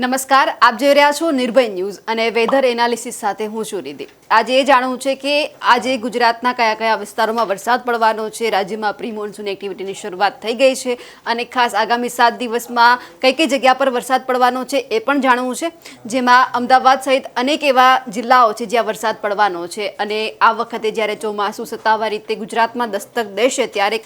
નમસ્કાર, આપ જોઈ રહ્યા છો નિર્ભય ન્યૂઝ અને વેધર એનાલિસિસ સાથે હું છું રીતિ આજે એ જાણવું છે કે આજે ગુજરાતના કયા કયા વિસ્તારોમાં વરસાદ પડવાનો છે, રાજ્યમાં પ્રી મોન્સૂન એક્ટિવિટીની શરૂઆત થઈ ગઈ છે અને ખાસ આગામી સાત દિવસમાં કઈ કઈ જગ્યા પર વરસાદ પડવાનો છે એ પણ જાણવું છે. જેમાં અમદાવાદ સહિત અનેક એવા જિલ્લાઓ છે જ્યાં વરસાદ પડવાનો છે અને આ વખતે જ્યારે ચોમાસું સત્તાવાર રીતે ગુજરાતમાં દસ્તક દેશે ત્યારે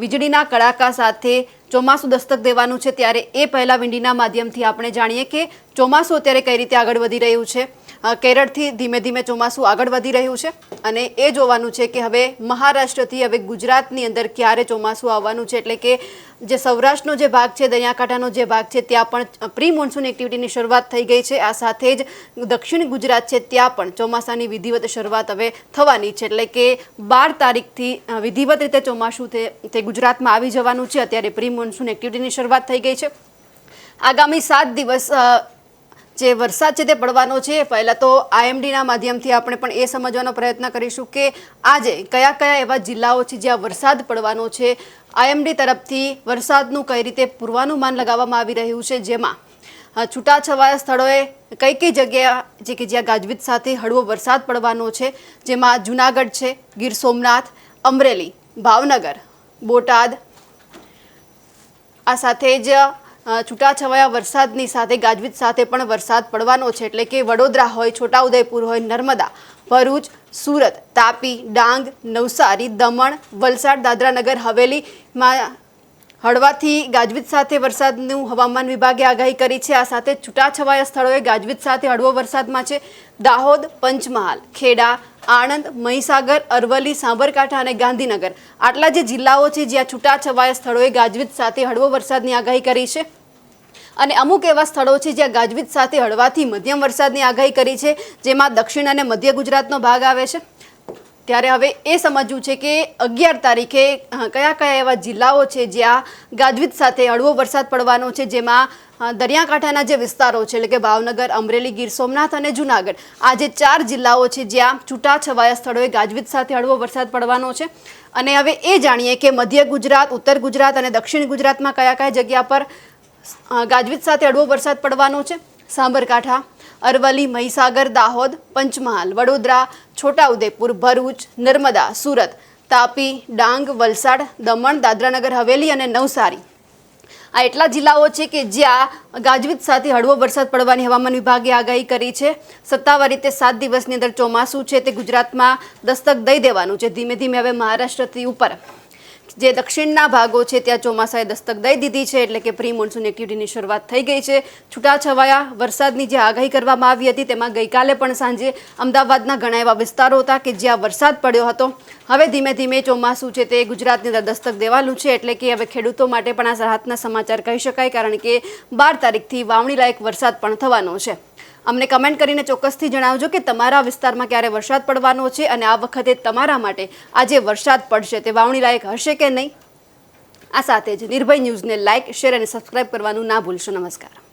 વીજળીના કડાકા સાથે ચોમાસું દસ્તક દેવાનું છે ત્યારે એ પહેલા વિંડીના માધ્યમથી આપણે જાણીએ કે ચોમાસું અત્યારે કઈ રીતે આગળ વધી રહ્યું છે. કેરળથી ધીમે ધીમે ચોમાસું આગળ વધી રહ્યું છે અને એ જોવાનું છે કે હવે મહારાષ્ટ્રથી હવે ગુજરાતની અંદર ક્યારે ચોમાસું આવવાનું છે એટલે કે જે સૌરાષ્ટ્રનો જે ભાગ છે, દરિયાકાંઠાનો જે ભાગ છે, ત્યાં પણ પ્રી મોન્સૂન એક્ટિવિટીની શરૂઆત થઈ ગઈ છે. આ સાથે જ દક્ષિણ ગુજરાત છે, ત્યાં પણ ચોમાસાની વિધિવત શરૂઆત હવે થવાની છે. એટલે કે બાર તારીખથી વિધિવત રીતે ચોમાસું તે ગુજરાતમાં આવી જવાનું છે. અત્યારે પ્રી મોન્સૂન એક્ટિવિટીની શરૂઆત થઈ ગઈ છે. આગામી સાત દિવસ જે વરસાદ છે તે પડવાનો છે, પહેલાં તો આઈએમડીના માધ્યમથી આપણે પણ એ સમજવાનો પ્રયત્ન કરીશું કે આજે કયા કયા એવા જિલ્લાઓ છે જ્યાં વરસાદ પડવાનો છે. આઈએમડી તરફથી વરસાદનું કઈ રીતે પૂર્વાનુમાન લગાવવામાં આવી રહ્યું છે, જેમાં છૂટાછવાયા સ્થળોએ કઈ કઈ જગ્યા, જે કે જ્યાં ગાજવીજ સાથે હળવો વરસાદ પડવાનો છે, જેમાં જુનાગઢ છે, ગીર સોમનાથ, અમરેલી, ભાવનગર, બોટાદ, આ સાથે જ છૂટાછવાયા વરસાદની સાથે, ગાજવીજ સાથે પણ વરસાદ પડવાનો છે. એટલે કે વડોદરા હોય, છોટાઉદેપુર હોય, નર્મદા, ભરૂચ, સુરત, તાપી, ડાંગ, નવસારી, દમણ, વલસાડ, દાદરાનગર હવેલીમાં હળવાથી ગાજવીજ સાથે વરસાદનું હવામાન વિભાગે આગાહી કરી છે. આ સાથે છૂટાછવાયા સ્થળોએ ગાજવીજ સાથે હળવો વરસાદમાં છે. દાહોદ, પંચમહાલ, ખેડા, આણંદ, મહીસાગર, અરવલ્લી, સાબરકાંઠા અને ગાંધીનગર આટલા જે જિલ્લાઓ છે જ્યાં છૂટાછવાયા સ્થળોએ ગાજવીજ સાથે હળવો વરસાદની આગાહી કરી છે. અને અમુક એવા સ્થળો છે જ્યાં ગાજવીજ સાથે હળવાથી મધ્યમ વરસાદની આગાહી કરી છે, જેમાં દક્ષિણ અને મધ્ય ગુજરાતનો ભાગ આવે છે. ત્યારે હવે એ સમજવું છે કે અગિયાર તારીખે કયા કયા એવા જિલ્લાઓ છે જ્યાં ગાજવીજ સાથે હળવો વરસાદ પડવાનો છે, જેમાં દરિયાકાંઠાના જે વિસ્તારો છે, એટલે કે ભાવનગર, અમરેલી, ગીર સોમનાથ અને જુનાગઢ, આ જે ચાર જિલ્લાઓ છે જ્યાં છૂટાછવાયા સ્થળોએ ગાજવીજ સાથે હળવો વરસાદ પડવાનો છે. અને હવે એ જાણીએ કે મધ્ય ગુજરાત, ઉત્તર ગુજરાત અને દક્ષિણ ગુજરાતમાં કયા કયા જગ્યા પર ગાજવીજ સાથે હળવો વરસાદ પડવાનો છે. સાબરકાંઠા અરવલ્લી, મહીસાગર, દાહોદ, પંચમહાલ, વડોદરા, છોટાઉદેપુર, ભરૂચ, નર્મદા, સુરત, તાપી, ડાંગ, વલસાડ, દમણ, દાદરાનગર, હવેલી અને નવસારી. આ એટલા જિલ્લાઓ છે કે જ્યાં ગાજવીજ સાથે હળવો વરસાદ પડવાની હવામાન વિભાગે આગાહી કરી છે. સત્તાવાર રીતે સાત દિવસની અંદર ચોમાસું છે તે ગુજરાતમાં દસ્તક દઈ દેવાનું છે. ધીમે ધીમે હવે મહારાષ્ટ્રથી ઉપર. જે દક્ષિણના ભાગો છે, ત્યાં ચોમાસાએ દસ્તક દઈ દીધી છે, એટલે કે પ્રી મોન્સૂન એક્ટિવિટીની શરૂઆત થઈ ગઈ છે. છૂટાછવાયા વરસાદની જે આગાહી કરવામાં આવી હતી, તેમાં ગઈકાલે પણ સાંજે અમદાવાદના ઘણા એવા વિસ્તારો હતા કે જ્યાં વરસાદ પડ્યો હતો. હવે ધીમે ધીમે ચોમાસું છે તે ગુજરાતની અંદર દસ્તક દેવાનું છે, એટલે કે હવે ખેડૂતો માટે પણ આ રાહતના સમાચાર કહી શકાય, કારણ કે બાર તારીખથી વાવણી લાયક વરસાદ પણ થવાનો છે. અમને કમેન્ટ કરીને ચોક્કસથી જણાવજો કે તમારા વિસ્તારમાં ક્યારે વરસાદ પડવાનો છે અને આ વખતે તમારા માટે આજે વરસાદ પડશે. તે વાવણી લાયક હશે કે નહીં? આ સાથે જ નિર્ભય ન્યૂઝને લાઇક, શેર અને સબસ્ક્રાઇબ કરવાનું ના ભૂલશો. નમસ્કાર.